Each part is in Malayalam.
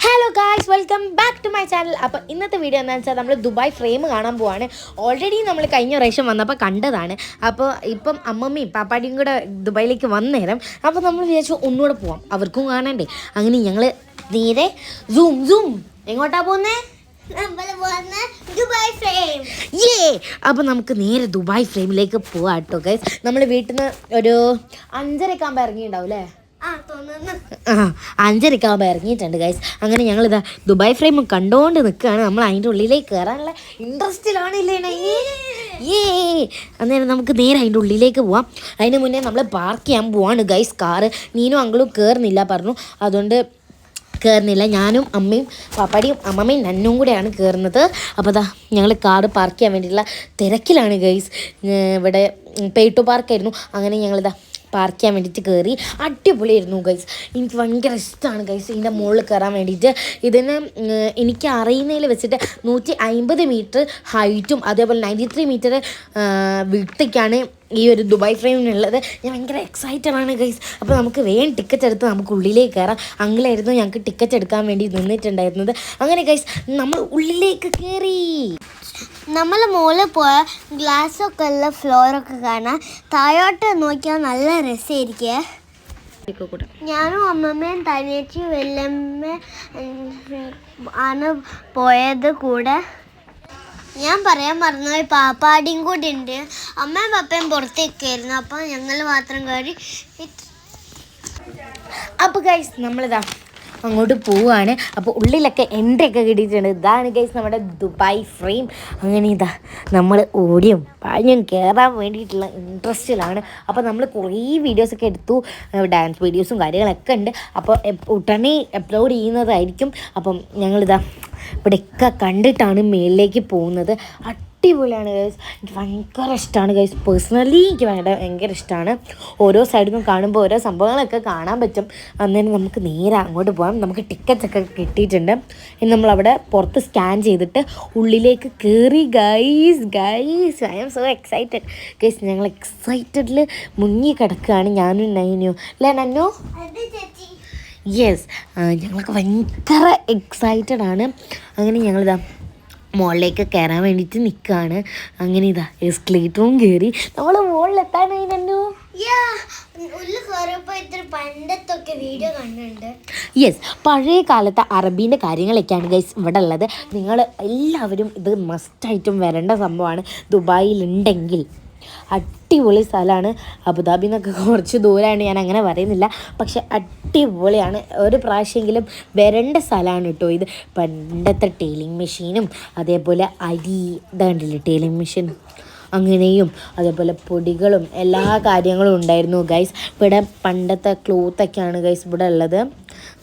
Hello guys welcome back to my channel അപ്പോൾ ഇന്നത്തെ വീഡിയോ എന്താണെന്ന് വെച്ചാൽ നമ്മൾ ദുബായ് ഫ്രെയിം കാണാൻ പോവാണ്. ഓൾറെഡി നമ്മൾ കഴിഞ്ഞ പ്രാവശ്യം വന്നപ്പോൾ കണ്ടതാണ്. അപ്പോൾ ഇപ്പം അമ്മമ്മയും പാപ്പാടിയും കൂടെ ദുബായിലേക്ക് വന്നേരം. അപ്പോൾ നമ്മൾ വിചാരിച്ചു ഒന്നുകൂടെ പോവാം. അവർക്കും കാണണ്ടേ. അങ്ങനെ ഞങ്ങൾ നേരെ സൂം സൂം എങ്ങോട്ടാ പോകുന്നേ നമ്മൾ പോകുന്ന ദുബായ് ഫ്രെയിം ഏ അപ്പോൾ നമുക്ക് നേരെ ദുബായ് ഫ്രെയിമിലേക്ക് പോവാട്ടോ കേട്ടോ ഗൈസ് നമ്മൾ വീട്ടിൽ നിന്ന് ഒരു അഞ്ചരയൊക്കെ ആകുമ്പോൾ ഇറങ്ങിയിട്ടുണ്ടാവും അല്ലേ? അഞ്ചരക്കാകുമ്പോൾ ഇറങ്ങിയിട്ടുണ്ട് ഗൈസ് അങ്ങനെ ഞങ്ങൾ ഇതാ ദുബായ് ഫ്രെയിം കണ്ടുകൊണ്ട് നിൽക്കുകയാണ് നമ്മൾ അതിന്റെ ഉള്ളിലേക്ക് കയറാനുള്ള ഇൻട്രസ്റ്റിലാണ് ഇല്ലേ ഏ അന്നേരം നമുക്ക് നേരെ അതിന്റെ ഉള്ളിലേക്ക് പോവാം. അതിന് മുന്നേ നമ്മൾ പാർക്ക് ചെയ്യാൻ പോവാണ് ഗൈസ് കാറ് നീനും അങ്കിളും കയറുന്നില്ല പറഞ്ഞു. അതുകൊണ്ട് കയറുന്നില്ല ഞാനും അമ്മയും പാപ്പാടിയും അമ്മമ്മയും നന്നും കൂടെയാണ് കയറുന്നത് അപ്പോൾ അതാ ഞങ്ങൾ കാറ് പാർക്ക് ചെയ്യാൻ വേണ്ടിയിട്ടുള്ള തിരക്കിലാണ് ഗൈസ് ഇവിടെ പേട്ടു പാർക്കായിരുന്നു അങ്ങനെ ഞങ്ങളിതാ പാർക്ക് ചെയ്യാൻ വേണ്ടിയിട്ട് കയറി അടിപൊളിയായിരുന്നു ഗൈസ് എനിക്ക് ഭയങ്കര ഇഷ്ടമാണ് ഗൈസ് ഇതിന്റെ മുകളിൽ കയറാൻ വേണ്ടിയിട്ട്. ഇതിന് എനിക്ക് അറിയുന്നതിൽ വെച്ചിട്ട് നൂറ്റി അമ്പത് മീറ്റർ ഹൈറ്റും അതേപോലെ നയന്റി ത്രീ മീറ്റർ വീട്ടിലേക്കാണ് ഈ ഒരു ദുബായ് ഫ്രെയിമിനുള്ളത് ഞാൻ ഭയങ്കര എക്സൈറ്റഡ് ആണ് ഗൈസ് അപ്പോൾ നമുക്ക് വേഗം ടിക്കറ്റ് എടുത്ത് നമുക്ക് ഉള്ളിലേക്ക് കയറാം അങ്കിളായിരുന്നു ഞങ്ങൾക്ക് ടിക്കറ്റ് എടുക്കാൻ വേണ്ടി നിന്നിട്ടുണ്ടായിരുന്നത്. അങ്ങനെ ഗൈസ് നമ്മൾ ഉള്ളിലേക്ക് കയറി നമ്മൾ മുകളിൽ പോയ ഗ്ലാസ്സൊക്കെ ഉള്ള ഫ്ലോറൊക്കെ കാണാൻ താഴോട്ട് നോക്കിയാൽ നല്ല രസമായിരിക്കേ. ഞാനും അമ്മമ്മയും തനിയേച്ചി വെല്ലമ്മ ആണ് പോയത് കൂടെ. ഞാൻ പറയാൻ മറന്നുപോയി പാപ്പാടിയും കൂടി ഉണ്ട്. അമ്മയും പപ്പയും പുറത്തേക്കായിരുന്നു അപ്പം ഞങ്ങൾ മാത്രം കയറി. അപ്പോൾ കഴിച്ച് നമ്മളിതാ അങ്ങോട്ട് പോവുകയാണ് അപ്പോൾ ഉള്ളിലൊക്കെ എൻട്രി ഒക്കെ കിട്ടിയിട്ടുണ്ട്. ഇതാണ് ഗൈസ് നമ്മുടെ ദുബായ് ഫ്രെയിം അങ്ങനെ ഇതാ നമ്മൾ ഓടിയും പാഞ്ഞും കയറാൻ വേണ്ടിയിട്ടുള്ള ഇൻട്രസ്റ്റിലാണ് അപ്പോൾ നമ്മൾ കുറേ വീഡിയോസൊക്കെ എടുത്തു. ഡാൻസ് വീഡിയോസും കാര്യങ്ങളൊക്കെ ഉണ്ട്. അപ്പോൾ ഉടനെ അപ്ലോഡ് ചെയ്യുന്നതായിരിക്കും. അപ്പം ഞങ്ങളിതാ ഇവിടെയൊക്കെ കണ്ടിട്ടാണ് മേളിലേക്ക് പോകുന്നത്. അടിപൊളിയാണ് ഗൈസ് എനിക്ക് ഭയങ്കര ഇഷ്ടമാണ് ഗൈസ് പേഴ്സണലി എനിക്ക് ഭയങ്കര ഭയങ്കര ഇഷ്ടമാണ് ഓരോ സൈഡിൽ നിന്നും കാണുമ്പോൾ ഓരോ സംഭവങ്ങളൊക്കെ കാണാൻ പറ്റും. അന്നേരം നമുക്ക് നേരെ അങ്ങോട്ട് പോകാം നമുക്ക് ടിക്കറ്റ്സ് ഒക്കെ കിട്ടിയിട്ടുണ്ട്. ഇനി നമ്മളവിടെ പുറത്ത് സ്കാൻ ചെയ്തിട്ട് ഉള്ളിലേക്ക് കയറി guys guys I am so excited guys ഞങ്ങൾ എക്സൈറ്റഡിൽ മുങ്ങി കിടക്കുകയാണ്. ഞാനും നൈനു. അല്ലേ നന്നു? യെസ് ഞങ്ങൾക്ക് ഭയങ്കര എക്സൈറ്റഡ് ആണ്. അങ്ങനെ ഞങ്ങളിതാ മുകളിലേക്ക് കയറാൻ വേണ്ടിയിട്ട് നിൽക്കുകയാണ് അങ്ങനെ ഇതാ എസ്കലേറ്ററും കയറി നമ്മൾ മുകളിലെത്താനായി ഇത്ര പണ്ടത്തൊക്കെ വീഡിയോ കണ്ടിട്ടുണ്ട്. യെസ് പഴയ കാലത്തെ അറബീന്റെ കാര്യങ്ങളൊക്കെയാണ് ഗൈസ് ഇവിടെ ഉള്ളത് നിങ്ങൾ എല്ലാവരും ഇത് മസ്റ്റായിട്ടും വരേണ്ട സംഭവമാണ് ദുബായിലുണ്ടെങ്കിൽ. അടിപൊളി സ്ഥലമാണ്. അബുദാബി എന്നൊക്കെ കുറച്ച് ദൂരമാണ് ഞാൻ അങ്ങനെ പറയുന്നില്ല. പക്ഷെ അടിപൊളിയാണ്. ഒരു പ്രാവശ്യമെങ്കിലും വരേണ്ട സ്ഥലമാണ് കേട്ടോ ഇത്. പണ്ടത്തെ ടൈലിംഗ് മെഷീനും അതേപോലെ അരി ഇതാണ്ടില്ലേ ടൈലിംഗ് മെഷീൻ? അങ്ങനെയും അതേപോലെ പൊടികളും എല്ലാ കാര്യങ്ങളും ഉണ്ടായിരുന്നു ഗൈസ്. ഇവിടെ പണ്ടത്തെ ക്ലോത്തൊക്കെയാണ് ഗൈസ് ഇവിടെ ഉള്ളത്.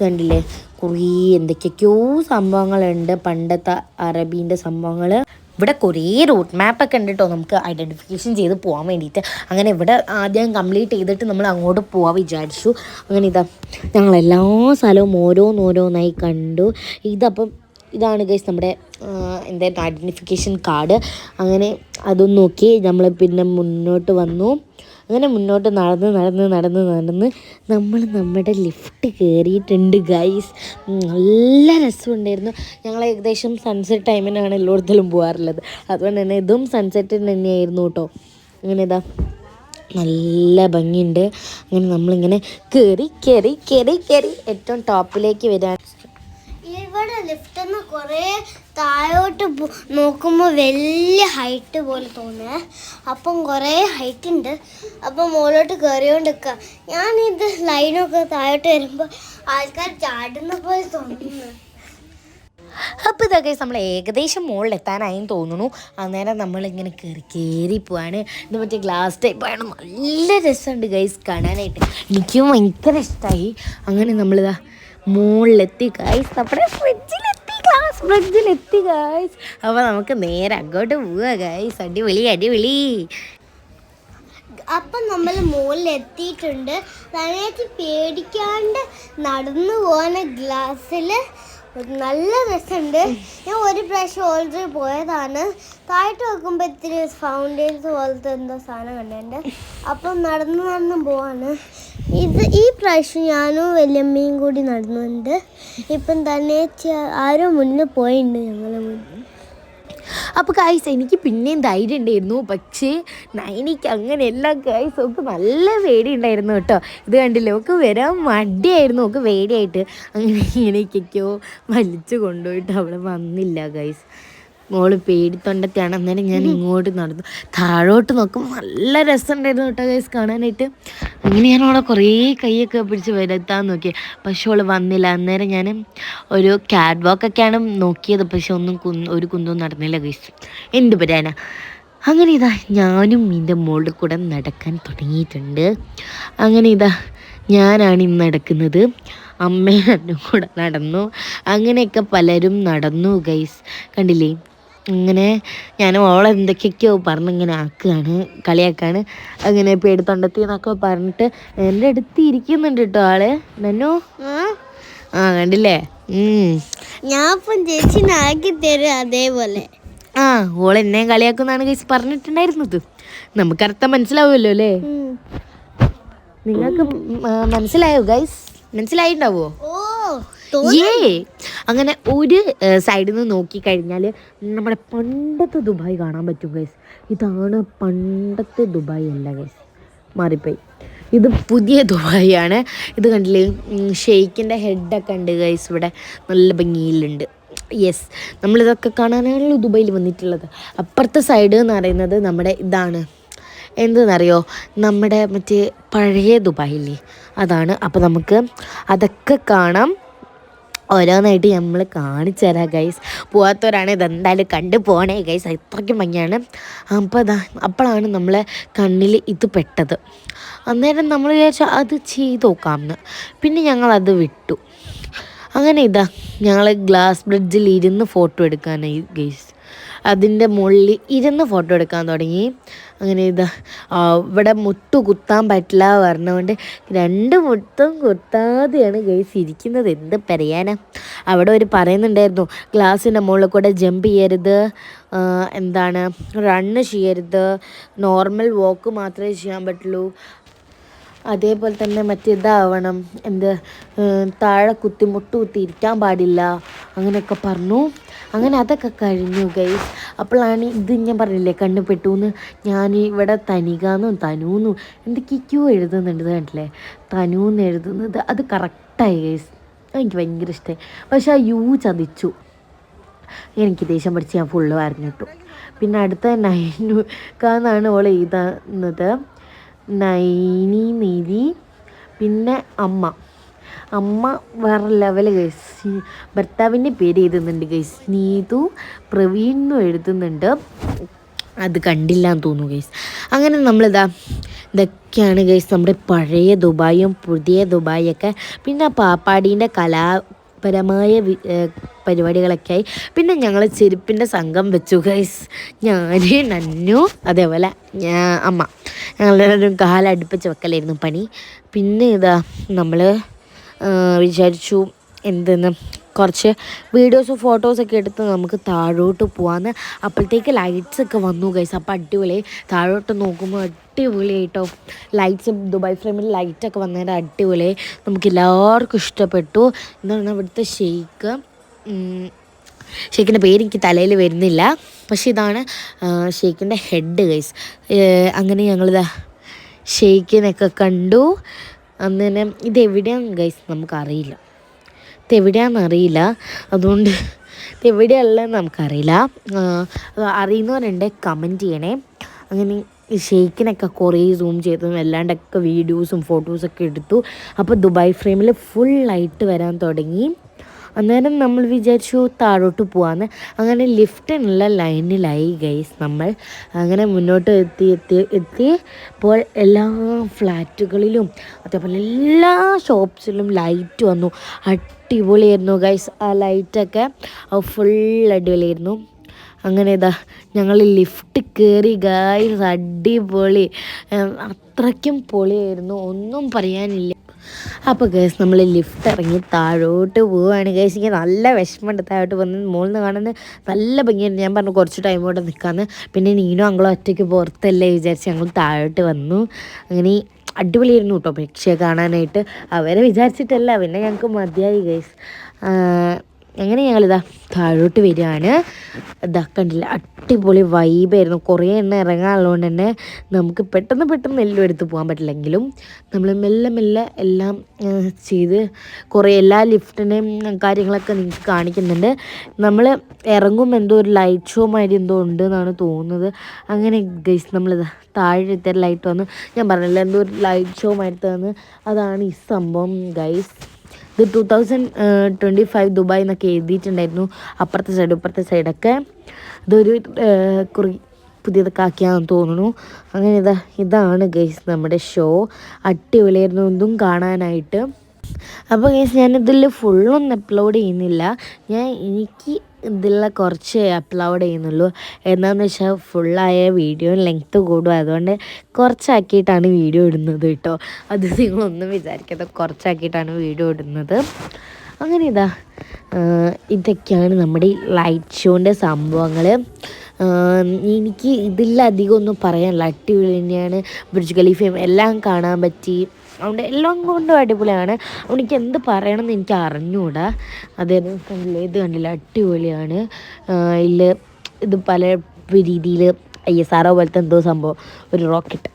കണ്ടില്ലേ കുറേ എന്തൊക്കെയൊക്കെയോ സംഭവങ്ങളുണ്ട്. പണ്ടത്തെ അറബീന്റെ സംഭവങ്ങൾ ഇവിടെ കുറേ റൂട്ട് മാപ്പൊക്കെ ഉണ്ട് കേട്ടോ നമുക്ക് ഐഡന്റിഫിക്കേഷൻ ചെയ്ത് പോകാൻ വേണ്ടിയിട്ട്. അങ്ങനെ ഇവിടെ ആദ്യം കംപ്ലീറ്റ് ചെയ്തിട്ട് നമ്മൾ അങ്ങോട്ട് പോകാൻ വിചാരിച്ചു. അങ്ങനെ ഇതാ ഞങ്ങൾ എല്ലാ സ്ഥലവും ഓരോന്നോരോന്നായി കണ്ടു. ഇതപ്പം ഇതാണ് ഗൈസ് നമ്മുടെ എന്തായിരുന്നു ഐഡന്റിഫിക്കേഷൻ കാർഡ് അങ്ങനെ അതും നോക്കി. നമ്മൾ പിന്നെ മുന്നോട്ട് വന്നു. അങ്ങനെ മുന്നോട്ട് നടന്ന് നടന്ന് നടന്ന് നടന്ന് നമ്മൾ നമ്മുടെ ലിഫ്റ്റ് കയറിയിട്ടുണ്ട് ഗൈസ് നല്ല രസമുണ്ടായിരുന്നു. ഞങ്ങൾ ഏകദേശം സൺസെറ്റ് ടൈമിനാണ് എല്ലായിടത്തിലും പോകാറുള്ളത് അതുകൊണ്ട് തന്നെ ഇതും സൺസെറ്റ് തന്നെയായിരുന്നു കേട്ടോ. അങ്ങനെ ഇതാ നല്ല ഭംഗിയുണ്ട്. അങ്ങനെ നമ്മളിങ്ങനെ കയറി കയറി കയറി കയറി ഏറ്റവും ടോപ്പിലേക്ക് വരാൻ ഇവിടെ ലിഫ്റ്റ് നിന്ന് കുറേ താഴോട്ട് നോക്കുമ്പോൾ വലിയ ഹൈറ്റ് പോലെ തോന്നുക അപ്പം കുറേ ഹൈറ്റ് ഉണ്ട്. അപ്പം മുകളിലോട്ട് കയറിയോണ്ട് നിൽക്കുക ഞാനിത് ലൈനൊക്കെ താഴോട്ട് വരുമ്പോൾ ആൾക്കാർ ചാടുന്ന പോലെ തോന്നുന്നു. അപ്പോൾ ഇതൊക്കെ നമ്മൾ ഏകദേശം മുകളിൽ എത്താനായി തോന്നുന്നു. അന്നേരം നമ്മളിങ്ങനെ കയറി കയറി പോവാണ്. ഇത് മറ്റേ ഗ്ലാസ് ടൈപ്പാണ് നല്ല രസമുണ്ട് ഗൈസ് കാണാനായിട്ട്. എനിക്കും ഭയങ്കര ഇഷ്ടമായി അങ്ങനെ നമ്മളിതാ മുകളിലെത്തി ഗൈസ് നമ്മുടെ ഫ്രിഡ്ജിലെത്തി ഗ്ലാസ് ഫ്രിഡ്ജിലെത്തി ഗൈസ് അപ്പോൾ നമുക്ക് നേരെ അങ്ങോട്ട് പോവുക ഗൈസ് അടിപൊളി അടിപൊളി. അപ്പം നമ്മൾ മുകളിൽ എത്തിയിട്ടുണ്ട് തനിയായിട്ട് പേടിക്കാണ്ട് നടന്നു പോകുന്ന ഗ്ലാസ്സിൽ നല്ല രസമുണ്ട്. ഞാൻ ഒരു പ്രാവശ്യം ഓൾറെഡി പോയതാണ്. താഴോട്ട് നോക്കുമ്പോൾ ഇത്തിരി ഫൗണ്ടൈൻസ് പോലത്തെ എന്തോ സാധനം കണ്ടിട്ടുണ്ട്. അപ്പം നടന്ന് നടന്ന് പോവാണ്. ഇത് ഈ പ്രാവശ്യം ഞാനും വല്യമ്മയും കൂടി നടന്നുണ്ട്. ഇപ്പം തന്നെ ആരും മുന്നേ പോയിട്ടുണ്ട് ഞങ്ങളെ മുന്നിൽ. അപ്പോൾ കായ്സ് എനിക്ക് പിന്നെയും ധൈര്യം ഉണ്ടായിരുന്നു. പക്ഷേ നൈനിക്ക് അങ്ങനെയല്ല ഗൈസ് ഒക്കെ നല്ല പേടി ഉണ്ടായിരുന്നു കേട്ടോ. ഇത് കണ്ടില്ലേ? ഒക്കെ വരാൻ മടിയായിരുന്നു ഒക്കെ പേടിയായിട്ട്. അങ്ങനെ ഇങ്ങനെയൊക്കെയോ വലിച്ചു കൊണ്ടുപോയിട്ട് അവിടെ വന്നില്ല ഗൈസ് മോൾ പേടിത്തൊണ്ടത്തെയാണ് അന്നേരം ഞാൻ ഇങ്ങോട്ട് നടന്നു. താഴോട്ട് നോക്കുമ്പോൾ നല്ല രസമുണ്ടായിരുന്നു കേട്ടോ ഗൈസ് കാണാനായിട്ട്. അങ്ങനെ ഞാൻ അവളെ കുറേ കൈയൊക്കെ പിടിച്ച് വരുത്താൻ നോക്കി. പക്ഷെ അവൾ വന്നില്ല. അന്നേരം ഞാൻ ഒരു ക്യാറ്റ് വാക്കൊക്കെയാണ് നോക്കിയത്. പക്ഷെ ഒന്നും കുന്ന് ഒരു കുന്തവും നടന്നില്ല ഗൈസ് എന്ത് പറയാനാ അങ്ങനെ ഇതാ ഞാനും എന്റെ മോളുടെ കൂടെ നടക്കാൻ തുടങ്ങിയിട്ടുണ്ട്. അങ്ങനെ ഇതാ ഞാനാണ് ഇന്ന് നടക്കുന്നത്. അമ്മയും അന്നും കൂടെ നടന്നു. അങ്ങനെയൊക്കെ പലരും നടന്നു ഗൈസ് കണ്ടില്ലേ? അങ്ങനെ ഞാൻ ഓളെ എന്തൊക്കെയൊക്കെയോ പറഞ്ഞിങ്ങനെ ആക്കുകയാണ് കളിയാക്കാണ്. അങ്ങനെ പേടിത്തൊണ്ടത്തി എന്നൊക്കെ പറഞ്ഞിട്ട് എന്റെ അടുത്ത് ഇരിക്കുന്നുണ്ട് കേട്ടോ ആൾ. നന്നു? ആ? കണ്ടില്ലേ? ഞാൻ ഇപ്പം ചേച്ചിനെ ആക്കി തരും അതേപോലെ. ആ ഓൾ എന്നെ കളിയാക്കുന്നാണ് ചേച്ചി പറഞ്ഞിട്ടുണ്ടായിരുന്നത്. നമുക്കർത്ഥം മനസ്സിലാവുമല്ലോ അല്ലേ? നിങ്ങൾക്ക് മനസ്സിലായോ ഗൈസ്? മനസ്സിലായിണ്ടാവോ ഓ ഏ അങ്ങനെ ഒരു സൈഡിൽ നിന്ന് നോക്കിക്കഴിഞ്ഞാൽ നമ്മുടെ പണ്ടത്തെ ദുബായ് കാണാൻ പറ്റും ഗൈസ് ഇതാണ് പണ്ടത്തെ ദുബായ് അല്ല ഗൈസ് മാറിപ്പോയി. ഇത് പുതിയ ദുബായ് ആണ് ഇത് കണ്ടില്ലേ? ഷെയ്ഖിന്റെ ഹെഡൊക്കെ ഉണ്ട് ഗൈസ് ഇവിടെ നല്ല ഭംഗിയിലുണ്ട്. യെസ് നമ്മളിതൊക്കെ കാണാനാണല്ലോ ദുബായിൽ വന്നിട്ടുള്ളത്. അപ്പുറത്തെ സൈഡ് എന്ന് പറയുന്നത് നമ്മുടെ ഇതാണ്. എന്തെന്നറിയോ? നമ്മുടെ മറ്റേ പഴയ ദുബായില്ലേ അതാണ്. അപ്പോൾ നമുക്ക് അതൊക്കെ കാണാം. ഓരോന്നായിട്ട് നമ്മൾ കാണിച്ചു തരാം ഗൈസ് പോവാത്തവരാണ് ഇതെന്തായാലും കണ്ടു പോകണേ ഗൈസ് അത്രയ്ക്കും ഭംഗിയാണ്. അപ്പോൾ അതാ അപ്പോഴാണ് നമ്മളെ കണ്ണിൽ ഇത് പെട്ടത്. അന്നേരം നമ്മൾ വിചാരിച്ചു അത് ചെയ്ത് നോക്കാമെന്ന്. പിന്നെ ഞങ്ങളത് വിട്ടു. അങ്ങനെ ഇതാ ഞങ്ങൾ ഗ്ലാസ് ബ്രിഡ്ജിൽ ഇരുന്ന് ഫോട്ടോ എടുക്കാനായി ഗൈസ് അതിന്റെ മുകളിൽ ഇരുന്ന് ഫോട്ടോ എടുക്കാൻ തുടങ്ങി. അങ്ങനെ ഇതാ ഇവിടെ മുട്ടു കുത്താൻ പറ്റില്ല പറഞ്ഞുകൊണ്ട് രണ്ട് മുട്ടും കുത്താതെയാണ് ഗൈസ് ഇരിക്കുന്നത്. എന്ത് പറയാനാ? അവിടെ ഒരു പറയുന്നുണ്ടായിരുന്നു ഗ്ലാസിന്റെ മുകളിൽ കൂടെ ജമ്പ് ചെയ്യരുത് എന്താണ് റണ്ണ് ചെയ്യരുത് നോർമൽ വോക്ക് മാത്രമേ ചെയ്യാൻ പറ്റുള്ളൂ. അതേപോലെ തന്നെ മറ്റേതാവണം എന്ത് താഴെ കുത്തി മുട്ട് കുത്തി ഇരിക്കാൻ പാടില്ല അങ്ങനെയൊക്കെ പറഞ്ഞു. അങ്ങനെ അതൊക്കെ കഴിഞ്ഞു ഗൈസ് അപ്പോഴാണ് ഇത് ഞാൻ പറഞ്ഞില്ലേ കണ്ണു പെട്ടു ഞാൻ ഇവിടെ തനികാന്നും തനൂന്നും എന്തൊക്കെയൊക്കെയോ എഴുതുന്നുണ്ട് കണ്ടില്ലേ തനൂന്ന് എഴുതുന്നത് അത് കറക്റ്റായി ഗൈസ് എനിക്ക് ഭയങ്കര ഇഷ്ടമായി പക്ഷെ ആ യു ചതിച്ചു. എനിക്ക് ദേഷ്യം പഠിച്ച് ഞാൻ ഫുള്ള് വരഞ്ഞിട്ടു. പിന്നെ അടുത്ത നൈനുക്കാന്നാണ് ഓൾ എഴുതുന്നത്. നൈനി നിരി പിന്നെ അമ്മ. അമ്മ വേറെ ലെവൽ ഗൈസ് ഭർത്താവിന്റെ പേര് എഴുതുന്നുണ്ട് ഗൈസ് നീതു പ്രവീൺ എന്നും എഴുതുന്നുണ്ട്. അത് കണ്ടില്ല എന്ന് തോന്നുന്നു ഗൈസ് അങ്ങനെ നമ്മളിതാ ഇതൊക്കെയാണ് ഗൈസ് നമ്മുടെ പഴയ ദുബായും പുതിയ ദുബായൊക്കെ. പിന്നെ പാപ്പാടീന്റെ കലാപരമായ വി- പരിപാടികളൊക്കെയായി. പിന്നെ ഞങ്ങൾ ചെരുപ്പിന്റെ സംഘം വെച്ചു ഗൈസ് ഞാൻ നന്നു അതേപോലെ ഞാൻ അമ്മ. ഞങ്ങളെല്ലാവരും കാലടുപ്പിച്ച് വെക്കലായിരുന്നു പണി. പിന്നെ ഇതാ നമ്മൾ വിചാരിച്ചു എന്തെന്ന്. കുറച്ച് വീഡിയോസും ഫോട്ടോസൊക്കെ എടുത്ത് നമുക്ക് താഴോട്ട് പോകാമെന്ന് അപ്പോഴത്തേക്ക് ലൈറ്റ്സ് ഒക്കെ വന്നു ഗൈസ് അപ്പോൾ അടിപൊളി. താഴോട്ട് നോക്കുമ്പോൾ അടിപൊളിയായിട്ടോ ലൈറ്റ്സ് ദുബായ് ഫ്രെയിമിൽ ലൈറ്റൊക്കെ വന്നതിന്റെ അടിപൊളി. നമുക്ക് എല്ലാവർക്കും ഇഷ്ടപ്പെട്ടു. എന്താണ് ഇവിടുത്തെ ഷെയ്ക്ക് ഷെയ്ക്കിന്റെ പേര് എനിക്ക് തലയിൽ വരുന്നില്ല. പക്ഷേ ഇതാണ് ഷെയ്ക്കിന്റെ ഹെഡ് ഗൈസ് അങ്ങനെ ഞങ്ങളിതാ ഷെയ്ക്കിനൊക്കെ കണ്ടു. അന്നേരം ഇത് എവിടെയാണ് ഗൈസ് നമുക്കറിയില്ല. ഇതെവിടെയാണെന്ന് അറിയില്ല. അതുകൊണ്ട് ഇതെവിടെയുള്ളതെന്ന് നമുക്കറിയില്ല. അറിയുന്നവരുണ്ട് കമന്റ് ചെയ്യണേ. അങ്ങനെ ഈ ഷെയ്ക്കിനൊക്കെ കുറേ സൂം ചെയ്തു അല്ലാണ്ടൊക്കെ വീഡിയോസും ഫോട്ടോസൊക്കെ എടുത്തു. അപ്പോൾ ദുബായ് ഫ്രെയിമിൽ ഫുൾ ലൈറ്റ് വരാൻ തുടങ്ങി. അന്നേരം നമ്മൾ വിചാരിച്ചു താഴോട്ട് പോവാന്ന്. അങ്ങനെ ലിഫ്റ്റിനുള്ള ലൈനിലായി ഗൈസ് നമ്മൾ. അങ്ങനെ മുന്നോട്ട് എത്തി എത്തി എത്തി. ഇപ്പോൾ എല്ലാ ഫ്ലാറ്റുകളിലും അതേപോലെ എല്ലാ ഷോപ്സിലും ലൈറ്റ് വന്നു. അടിപൊളിയായിരുന്നു ഗൈസ് ആ ലൈറ്റൊക്കെ ഫുൾ അടിപൊളിയായിരുന്നു. അങ്ങനെ ഇതാ ഞങ്ങൾ ലിഫ്റ്റ് കയറി ഗൈസ് അടിപൊളി. അത്രയ്ക്കും പൊളിയായിരുന്നു. ഒന്നും പറയാനില്ല. അപ്പോൾ ഗേസ് നമ്മൾ ലിഫ്റ്റ് ഇറങ്ങി താഴോട്ട് പോവുകയാണ് ഗേസ് എനിക്ക് നല്ല വിഷമമുണ്ട്. താഴോട്ട് വന്ന് മുകളിൽ നിന്ന് കാണുന്നത് നല്ല ഭംഗിയുണ്ട്. ഞാൻ പറഞ്ഞു കുറച്ച് ടൈം കൂടെ നിൽക്കാമെന്ന് പിന്നെ നീനും അങ്ങളും ഒറ്റയ്ക്ക് പുറത്തല്ലേ വിചാരിച്ച് ഞങ്ങൾ താഴോട്ട് വന്നു. അങ്ങനെ അടിപൊളിയായിരുന്നു കേട്ടോ പക്ഷേ കാണാനായിട്ട് അവരെ വിചാരിച്ചിട്ടല്ല. പിന്നെ ഞങ്ങൾക്ക് മതിയായി ഗൈസ് അങ്ങനെ ഞങ്ങളിതാ താഴോട്ട് വരികയാണ്. ഇതാ കണ്ടില്ല അടിപൊളി വൈബായിരുന്നു കുറേ എണ്ണ ഇറങ്ങാനുള്ളതുകൊണ്ട് തന്നെ നമുക്ക് പെട്ടെന്ന് പെട്ടെന്ന് എല്ലാം എടുത്ത് പോകാൻ പറ്റില്ലെങ്കിലും നമ്മൾ മെല്ലെ മെല്ലെ എല്ലാം ചെയ്ത് കുറേ എല്ലാ ലിഫ്റ്റിന്റെയും കാര്യങ്ങളൊക്കെ നിങ്ങൾക്ക് കാണിക്കുന്നുണ്ട്. നമ്മൾ ഇറങ്ങും എന്തോ ഒരു ലൈറ്റ് ഷോ മാതിരി എന്തോ ഉണ്ട് എന്നാണ് തോന്നുന്നത്. അങ്ങനെ ഗൈസ് നമ്മൾ താഴെത്തെ ലൈറ്റ് വന്ന് ഞാൻ പറഞ്ഞില്ല എന്തോ ഒരു ലൈറ്റ് ഷോ മാതിരി തന്ന്. അതാണ് ഈ സംഭവം ഗൈസ് ഇത് two thousand twenty five Dubai എന്നൊക്കെ എഴുതിയിട്ടുണ്ടായിരുന്നു. അപ്പുറത്തെ സൈഡ് ഇപ്പുറത്തെ സൈഡൊക്കെ ഇതൊരു കുറി പുതിയതൊക്കെ ആക്കിയാന്ന് തോന്നുന്നു. അങ്ങനെ ഇതാ ഇതാണ് ഗൈസ് നമ്മുടെ ഷോ അടിപൊളിയായിരുന്നു. ഒന്നും കാണാനായിട്ട്. അപ്പോൾ ഗൈസ് ഞാനിതിൽ ഫുള്ളൊന്നും അപ്ലോഡ് ചെയ്യുന്നില്ല. ഞാൻ എനിക്ക് ഇതിലുള്ള കുറച്ച് അപ്ലോഡ് ചെയ്യുന്നുള്ളൂ. എന്താണെന്ന് വെച്ചാൽ ഫുള്ളായ വീഡിയോ ലെങ്ത്ത് കൂടും. അതുകൊണ്ട് കുറച്ചാക്കിയിട്ടാണ് വീഡിയോ ഇടുന്നത് കേട്ടോ. അത് നിങ്ങളൊന്നും വിചാരിക്കാതെ കുറച്ചാക്കിയിട്ടാണ് വീഡിയോ ഇടുന്നത്. അങ്ങനെ ഇതാ ഇതൊക്കെയാണ് നമ്മുടെ ലൈറ്റ് ഷോന്റെ സംഭവങ്ങൾ എനിക്ക് ഇതിലധികം ഒന്നും പറയാനില്ല. അടിപൊളി തന്നെയാണ് ബ്രിഡ്ജ് ഖലീഫയും എല്ലാം കാണാൻ പറ്റി. അതുകൊണ്ട് എല്ലാം കൊണ്ടും അടിപൊളിയാണ്. അതുകൊണ്ട് എനിക്ക് എന്ത് പറയണമെന്ന് എനിക്ക് അറിഞ്ഞുകൂടാ അതായത് കണ്ടില്ല? ഇത് കണ്ടില്ല? അടിപൊളിയാണ്. ഇതിൽ ഇത് പല രീതിയിൽ ഐ എസ് ആറോ പോലത്തെ എന്തോ സംഭവം. ഒരു റോക്കറ്റ്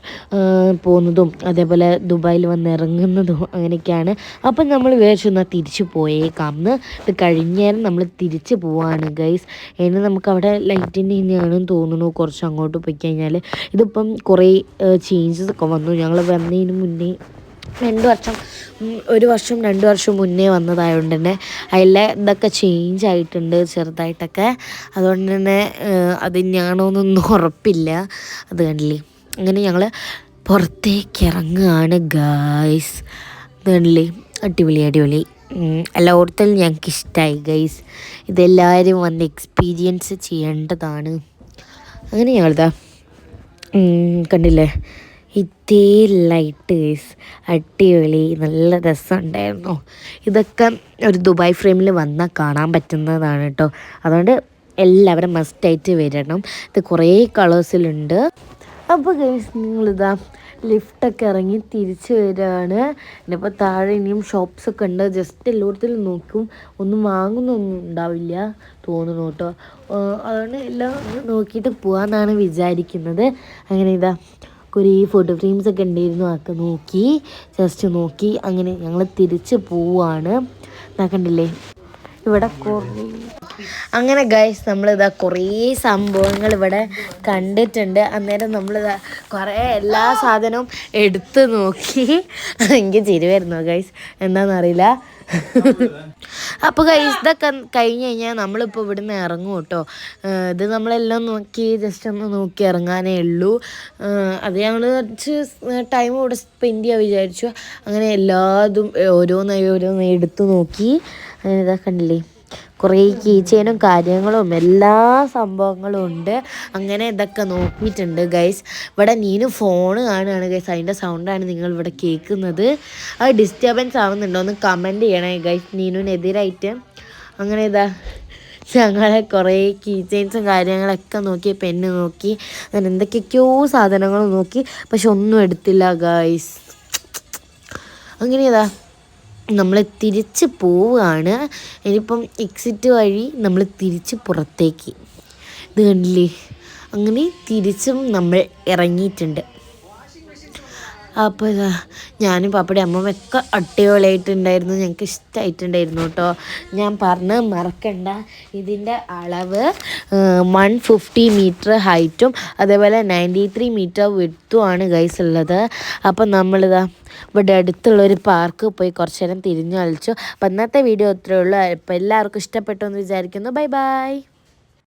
പോകുന്നതും അതേപോലെ ദുബായിൽ വന്ന് ഇറങ്ങുന്നതും അങ്ങനെയൊക്കെയാണ്. അപ്പം നമ്മൾ വിചാരിച്ചു എന്നാൽ തിരിച്ചു പോയേക്കാം. എന്ന് ഇത് കഴിഞ്ഞേരം നമ്മൾ തിരിച്ച് പോവാണ് ഗൈസ് ഇനി നമുക്ക് അവിടെ ലൈറ്റിന്റെ തന്നെയാണെന്ന് തോന്നുന്നു. കുറച്ച് അങ്ങോട്ട് പോയി കഴിഞ്ഞാൽ ഇതിപ്പം കുറേ ചേഞ്ചസ് ഒക്കെ വന്നു. ഞങ്ങൾ വന്നതിന് മുന്നേ രണ്ട് വർഷം ഒരു വർഷം രണ്ട് വർഷം മുന്നേ വന്നതായതുകൊണ്ട് തന്നെ അതിലെ ഇതൊക്കെ ചേഞ്ച് ആയിട്ടുണ്ട് ചെറുതായിട്ടൊക്കെ. അതുകൊണ്ട് തന്നെ അത് തന്നെയാണോ ഉറപ്പില്ല. അത് കണ്ടില്ലേ? അങ്ങനെ ഞങ്ങൾ പുറത്തേക്ക് ഇറങ്ങുകയാണ് ഗൈസ് ഇത് കണ്ടില്ലേ? അടിപൊളി അടിപൊളി. എല്ലായിടത്തും ഞങ്ങൾക്ക് ഇഷ്ടമായി ഗൈസ് ഇതെല്ലാവരും വന്ന് എക്സ്പീരിയൻസ് ചെയ്യേണ്ടതാണ്. അങ്ങനെ ഞങ്ങളിതാ കണ്ടില്ലേ? ഇതേ ലൈറ്റ് ഗൈസ് അടിപൊളി നല്ല രസമുണ്ടായിരുന്നു. ഇതൊക്കെ ഒരു ദുബായ് ഫ്രെയിമിൽ വന്നാൽ കാണാൻ പറ്റുന്നതാണ് കേട്ടോ അതുകൊണ്ട് എല്ലാവരും മസ്റ്റായിട്ട് വരണം. ഇത് കുറേ കളേഴ്സിലുണ്ട് അപ്പോൾ ഗൈസ് നിങ്ങളിതാ ലിഫ്റ്റൊക്കെ ഇറങ്ങി തിരിച്ച് വരികയാണ്. ഇനിയിപ്പോൾ താഴെ ഇനിയും ഷോപ്സൊക്കെ ഉണ്ട്. ജസ്റ്റ് എല്ലായിടത്തിലും നോക്കും. ഒന്നും വാങ്ങുന്നൊന്നും ഉണ്ടാവില്ല തോന്നുന്നു കേട്ടോ അതുകൊണ്ട് എല്ലാം നോക്കിയിട്ട് പോകാമെന്നാണ് വിചാരിക്കുന്നത്. അങ്ങനെ ഇതാ കുറേ ഫോട്ടോ ഫ്രെയിംസ് ഒക്കെ ഉണ്ടായിരുന്നു അതൊക്കെ നോക്കി ജസ്റ്റ് നോക്കി. അങ്ങനെ ഞങ്ങൾ തിരിച്ച് പോവുകയാണ് കണ്ടില്ലേ? ഇവിടെ അങ്ങനെ ഗൈസ് നമ്മളിതാ കുറേ സംഭവങ്ങൾ ഇവിടെ കണ്ടിട്ടുണ്ട്. അന്നേരം നമ്മളിതാ കുറേ എല്ലാ സാധനവും എടുത്ത് നോക്കി. എനിക്ക് ചിരി ഗൈസ് എന്താണെന്നറിയില്ല അപ്പോൾ ഗൈസ് ഇതൊക്കെ കഴിഞ്ഞ് കഴിഞ്ഞാൽ നമ്മളിപ്പോൾ ഇവിടുന്ന് ഇറങ്ങും കേട്ടോ. ഇത് നമ്മളെല്ലാം നോക്കി ജസ്റ്റ് ഒന്ന് നോക്കി ഇറങ്ങാനേ ഉള്ളൂ. അത് ഞങ്ങൾ കുറച്ച് ടൈം ഇവിടെ സ്പെൻഡ് ചെയ്യാൻ വിചാരിച്ചു. അങ്ങനെ എല്ലാതും ഓരോന്നായി ഓരോന്നായി എടുത്തു നോക്കി. അങ്ങനെ ഇതാ കണ്ടില്ലേ? കുറേ കീച്ചേനും കാര്യങ്ങളും എല്ലാ സംഭവങ്ങളും ഉണ്ട്. അങ്ങനെ ഇതൊക്കെ നോക്കിയിട്ടുണ്ട് ഗൈസ് ഇവിടെ നീനു ഫോൺ കാണുകയാണ് ഗൈസ് അതിന്റെ സൗണ്ടാണ് നിങ്ങൾ ഇവിടെ കേൾക്കുന്നത്. അത് ഡിസ്റ്റർബൻസ് ആവുന്നുണ്ടോ ഒന്ന് കമന്റ് ചെയ്യണേ ഗൈസ് നീനുവിനെതിരായിട്ട്. അങ്ങനെ ഇതാ ഞങ്ങളെ കുറേ കീ ചെയിൻസും കാര്യങ്ങളൊക്കെ നോക്കി പെണ്ണ് നോക്കി അങ്ങനെ എന്തൊക്കെയൊക്കെയോ സാധനങ്ങൾ നോക്കി. പക്ഷെ ഒന്നും എടുത്തില്ല ഗൈസ് അങ്ങനെ ഇതാ നമ്മൾ തിരിച്ച് പോവുകയാണ് ഇനിയിപ്പം എക്സിറ്റ് വഴി നമ്മൾ തിരിച്ച് പുറത്തേക്ക്. ഇത് കണ്ടില്ലേ? അങ്ങനെ തിരിച്ചും നമ്മൾ ഇറങ്ങിയിട്ടുണ്ട്. അപ്പോൾ ഇതാ ഞാനും പാപ്പയുടെ അമ്മമ്മയൊക്കെ അടിപൊളിയായിട്ടുണ്ടായിരുന്നു. ഞങ്ങൾക്ക് ഇഷ്ടമായിട്ടുണ്ടായിരുന്നു കേട്ടോ. ഞാൻ പറഞ്ഞ് മറക്കണ്ട. ഇതിന്റെ അളവ് വൺ ഫിഫ്റ്റി മീറ്റർ ഹൈറ്റും അതേപോലെ നയന്റി ത്രീ മീറ്റർ വിടുത്തുമാണ് ഗൈസ് ഉള്ളത്. അപ്പം നമ്മളിതാ ഇവിടെ അടുത്തുള്ളൊരു പാർക്ക് പോയി കുറച്ച് നേരം തിരിഞ്ഞു കളിച്ചു. അപ്പം ഇന്നത്തെ വീഡിയോ ഇത്രയേ ഉള്ളൂ. അപ്പോൾ എല്ലാവർക്കും ഇഷ്ടപ്പെട്ടു എന്ന് വിചാരിക്കുന്നു. Bye bye